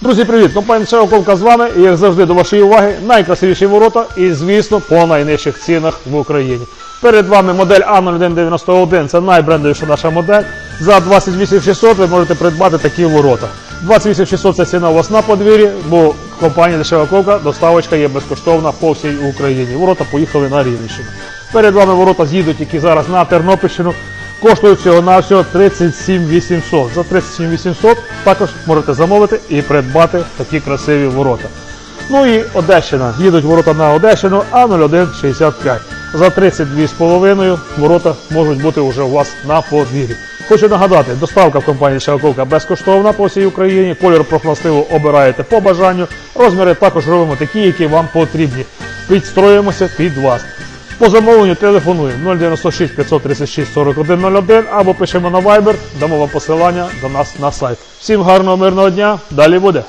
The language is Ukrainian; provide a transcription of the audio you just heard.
Друзі, привіт! Компанія Шевковка з вами і як завжди до вашої уваги найкрасивіші ворота і, звісно, по найнижчих цінах в Україні. Перед вами модель А0191, це найбрендовіша наша модель. За 28600 ви можете придбати такі ворота. 28600 це ціна у вас на подвір'ї, бо компанія Дешева Ковка доставочка є безкоштовна по всій Україні. Ворота поїхали на Рівненщину. Перед вами ворота з'їдуть, які зараз на Тернопільщину. Коштують всього на всього 37 800. За 37 800 також можете замовити і придбати такі красиві ворота. Ну і Одещина. Їдуть ворота на Одещину А0165. За 32,5 ворота можуть бути вже у вас на подвір'ї. Хочу нагадати, доставка в компанії Шевковка безкоштовна по всій Україні. Колір профнастилу обираєте по бажанню. Розміри також робимо такі, які вам потрібні. Підстроїмося під вас. По замовленню телефонуємо 096 536 4101 або пишемо на Viber, дамо вам посилання до нас на сайт. Всім гарного мирного дня, далі буде.